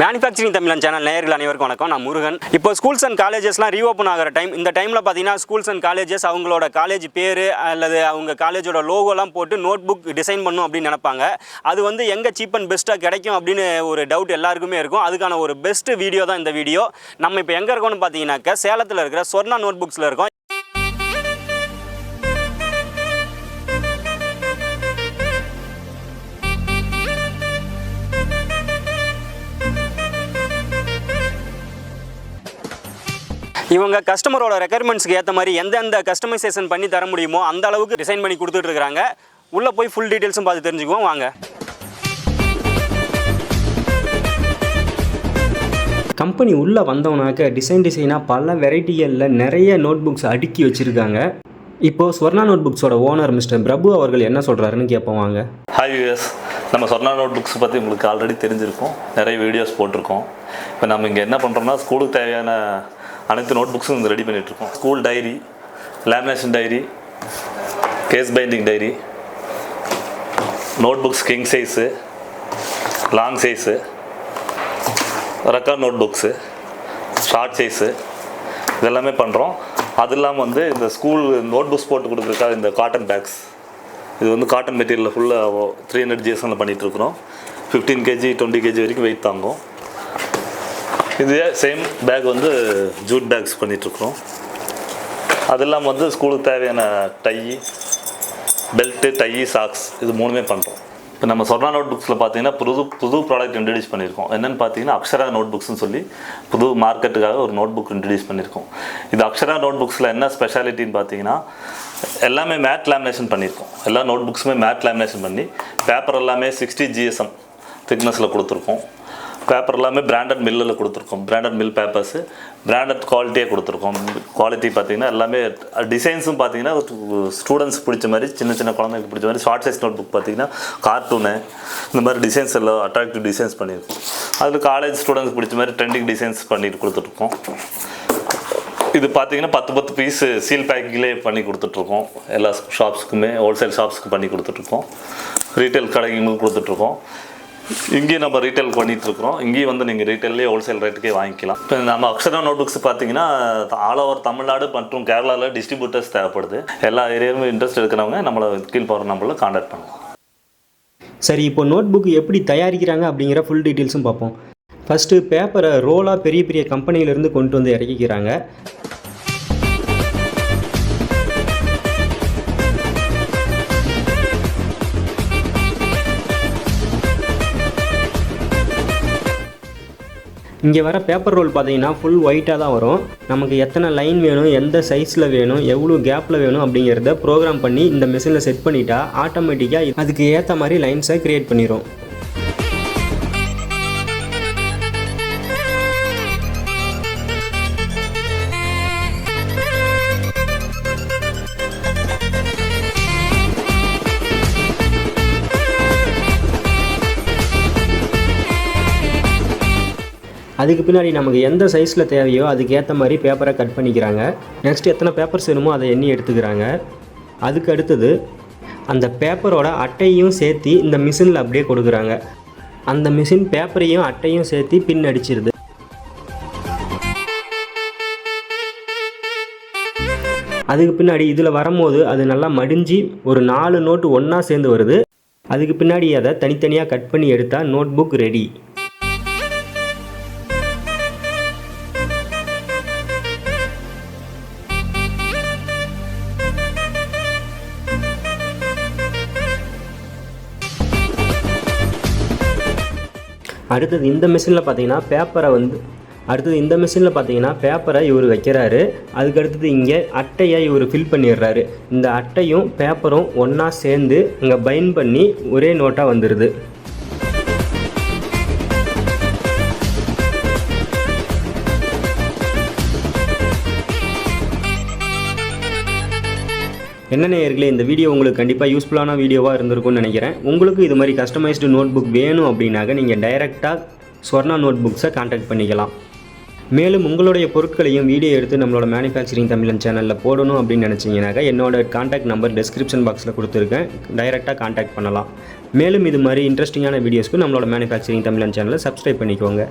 Manufacturing தமிழன் channel நேயர்கள் அனைவருக்கும் வணக்கம். நான் முருகன். இப்போ ஸ்கூல்ஸ் அண்ட் காலேஜஸ்லாம் ரீஓப்பன் ஆகிற டைம் இந்த டைமில் பார்த்தீங்கன்னா ஸ்கூல்ஸ் அண்ட் காலேஜஸ் அவங்களோட காலேஜ் பேர் அல்லது அவங்க காலேஜோட லோகோலாம் போட்டு நோட் புக் டிசைன் பண்ணும் அப்படின்னு நினைப்பாங்க. அது வந்து எங்கே சீப் அண்ட் பெஸ்ட்டாக கிடைக்கும் அப்படின்னு ஒரு டவுட் எல்லாருக்குமே இருக்கும். அதுக்கான ஒரு பெஸ்ட் வீடியோ தான் இந்த வீடியோ நம்ம இப்போ எங்கே இருக்கோம்னு பார்த்தீங்கன்னாக்க சேலத்தில் இருக்கிற சொர்ணா நோட் புக்ஸில் இருக்கோம். இவங்க கஸ்டமரோட ரெக்குயர்மெண்ட்ஸ்க்கு ஏற்ற மாதிரி எந்தெந்த கஸ்டமைசேஷன் பண்ணி தர முடியுமோ அந்த அளவுக்கு டிசைன் பண்ணி கொடுத்துட்டு இருக்காங்க. உள்ளே போய் ஃபுல் டீட்டெயில்ஸும் பார்த்து தெரிஞ்சுக்குவோம். வாங்க. கம்பெனி உள்ளே வந்தவனாக்க டிசைன் டிசைனாக பல வெரைட்டிகளில் நிறைய நோட் புக்ஸ் அடுக்கி வச்சுருக்காங்க. இப்போது ஸ்வர்ணா நோட் புக்ஸோட ஓனர் மிஸ்டர் பிரபு அவர்கள் என்ன சொல்கிறாருன்னு கேட்போம். வாங்க. ஹாய் வியூஎஸ் நம்ம சொர்ணா நோட் புக்ஸ் பற்றி உங்களுக்கு ஆல்ரெடி தெரிஞ்சிருக்கும். நிறைய வீடியோஸ் போட்டிருக்கோம். இப்போ நம்ம இங்கே என்ன பண்ணுறோம்னா ஸ்கூலுக்கு தேவையான அனைத்து நோட் புக்ஸும் இந்த ரெடி பண்ணிகிட்ருக்கோம் school diary lamination diary case binding diary notebooks king size long size record notebooks short size இதெல்லாமே பண்ணுறோம் அது இல்லாமல் வந்து இந்த ஸ்கூல் நோட் புக்ஸ் போட்டு கொடுக்குறக்கா இந்த காட்டன் பேக்ஸ் இது வந்து காட்டன் மெட்டீரியலில் ஃபுல்லாக த்ரீ ஹண்ட்ரட் ஜிஎஸ்எம்மில் பண்ணிகிட்ருக்குறோம் ஃபிஃப்டீன் கேஜி டுவெண்ட்டி கேஜி வரைக்கும் வெயிட் தாங்கும். இதே சேம் பேக் வந்து ஜூட் பேக்ஸ் பண்ணிகிட்ருக்குறோம் அது இல்லாமல் வந்து ஸ்கூலுக்கு தேவையான டை பெல்ட்டு டை சாக்ஸ் இது மூணுமே பண்ணுறோம் இப்போ நம்ம சொர்ணா நோட் புக்ஸில் பார்த்தீங்கன்னா புது புது ப்ராடக்ட் இன்ட்ரடியூஸ் பண்ணியிருக்கோம். என்னென்னு பார்த்தீங்கன்னா அக்ஷரா நோட் புக்ஸ்னு சொல்லி புது மார்க்கெட்டுக்காக ஒரு நோட் புக் இன்ட்ரடியூஸ் பண்ணியிருக்கோம். இது அக்ஷரா நோட் புக்ஸில் என்ன ஸ்பெஷாலிட்டின்னு பார்த்தீங்கன்னா எல்லாமே மேட் லேமினேஷன் பண்ணியிருக்கோம். எல்லா நோட் புக்ஸுமே மேட் லேமினேஷன் பண்ணி பேப்பர் எல்லாமே சிக்ஸ்டி ஜிஎஸ்எம் திக்னஸில் கொடுத்துருக்கோம். பேப்பர் எல்லாமே பிராண்டட் மில்லில் கொடுத்துருக்கோம். பிராண்டட் மில் பேப்பர்ஸு பிராண்டட் குவாலிட்டியாக கொடுத்துருக்கோம். குவாலிட்டி பார்த்திங்கன்னா எல்லாமே டிசைன்ஸும் பார்த்தீங்கன்னா ஸ்டூடெண்ட்ஸ் பிடிச்ச மாதிரி சின்ன சின்ன குழந்தைங்களுக்கு பிடிச்ச மாதிரி ஷார்ட் சைஸ் நோட் புக் பார்த்தீங்கன்னா கார்ட்டூனு இந்த மாதிரி டிசைன்ஸ் எல்லாம் அட்ராக்டிவ் டிசைன்ஸ் பண்ணியிருக்கோம். அதில் காலேஜ் ஸ்டூடெண்ட்ஸ் பிடிச்ச மாதிரி ட்ரெண்டிங் டிசைன்ஸ் பண்ணிட்டு கொடுத்துட்ருக்கோம். இது பார்த்தீங்கன்னா பத்து பத்து பீஸ் சீல் பேக்கிங்லேயே பண்ணி கொடுத்துட்ருக்கோம். எல்லா ஷாப்ஸுக்குமே ஹோல்சேல் ஷாப்ஸ்க்கு பண்ணி கொடுத்துட்ருக்கோம். ரீட்டைல் கடைங்களுக்கு கொடுத்துட்ருக்கோம். இங்கேயும் நம்ம ரீட்டைல் பண்ணிட்டு இருக்கிறோம் இங்கேயும் வந்து நீங்கள் ரீட்டைல்லே ஹோல்சேல் ரேட்டுக்கே வாங்கிக்கலாம். இப்போ நம்ம அக்ஷரா நோட் புக்ஸ் பார்த்தீங்கன்னா ஆல் ஓவர் தமிழ்நாடு மற்றும் கேரளாவில் டிஸ்ட்ரிபியூட்டர்ஸ் தேவைப்படுது. எல்லா ஏரியாவும் இன்ட்ரெஸ்ட் இருக்கிறவங்க நம்மளை கீழ் போகிற நம்பரில் காண்டாக்ட் பண்ணலாம். சரி இப்போ நோட் புக் எப்படி தயாரிக்கிறாங்க அப்படிங்கிற ஃபுல் டீட்டெயில்ஸும் பார்ப்போம். ஃபஸ்ட்டு பேப்பரை ரோலாக பெரிய பெரிய கம்பெனியிலேருந்து கொண்டு வந்து இறக்கிக்கிறாங்க. இங்கே வர பேப்பர் ரோல் பார்த்தீங்கன்னா ஃபுல் ஒயிட்டாக தான் வரும். நமக்கு எத்தனை லைன் வேணும் எந்த சைஸில் வேணும் எவ்வளோ கேப்பில் வேணும் அப்படிங்கிறத ப்ரோக்ராம் பண்ணி இந்த மிஷினில் செட் பண்ணிட்டா ஆட்டோமேட்டிக்காக அதுக்கு ஏற்ற மாதிரி லைன்ஸை க்ரியேட் பண்ணிடும் அதுக்கு பின்னாடி நமக்கு எந்த சைஸில் தேவையோ அதுக்கு ஏற்ற மாதிரி பேப்பரை கட் பண்ணிக்கிறாங்க. நெக்ஸ்ட் எத்தனை பேப்பர்ஸ் வேணுமோ அதை எண்ணி எடுத்துக்கிறாங்க. அதுக்கு அடுத்தது அந்த பேப்பரோட அட்டையும் சேர்த்து இந்த மிஷினில் அப்படியே கொடுக்குறாங்க. அந்த மிஷின் பேப்பரையும் அட்டையும் சேர்த்து பின் அடிச்சிருது. அதுக்கு பின்னாடி இதில் வரும்போது அது நல்லா மடிஞ்சு ஒரு நாலு நோட்டு ஒன்றா சேர்ந்து வருது. அதுக்கு பின்னாடி அதை தனித்தனியாக கட் பண்ணி எடுத்தால் நோட் புக் ரெடி அடுத்தது இந்த மிஷினில் பார்த்தீங்கன்னா பேப்பரை வந்து அடுத்தது இந்த மிஷினில் பார்த்தீங்கன்னா பேப்பரை இவர் வைக்கிறாரு. அதுக்கு அடுத்தது இங்கே அட்டையை இவர் ஃபில் பண்ணிடுறாரு. இந்த அட்டையும் பேப்பரும் ஒன்றா சேர்ந்து இங்கே பைண்ட் பண்ணி ஒரே நோட்டாக வந்துடுது என்ன நேயர்களே இந்த வீடியோ உங்களுக்கு கண்டிப்பாக யூஸ்ஃபுல்லான வீடியோவாக இருந்திருக்கும்னு நினைக்கிறேன். உங்களுக்கு இது மாதிரி கஸ்டமைஸ்டு நோட் புக் வேணும் அப்படின்னாக்க நீங்கள் டைரெக்டாக ஸ்வர்ணா நோட் புக்ஸை கான்டாக்ட் பண்ணிக்கலாம். மேலும் உங்களுடைய பொருட்களையும் வீடியோ எடுத்து நம்மளோட மேனுஃபேக்சரிங் தமிழன் சேனலில் போடணும் அப்படின்னு நினச்சிங்கனாக்கா என்னோட காண்டாக்ட் நம்பர் டிஸ்கிரிப்ஷன் பாக்ஸில் கொடுத்துருக்கேன். டைரெக்டாக காண்டாக்ட் பண்ணலாம். மேலும் இது மாதிரி இன்ட்ரெஸ்டிங்கான வீடியோஸ்க்கு நம்மளோட மேனுஃபேக்சரிங் தமிழன் சேனலை சப்ஸ்கிரைப் பண்ணிக்கோங்க.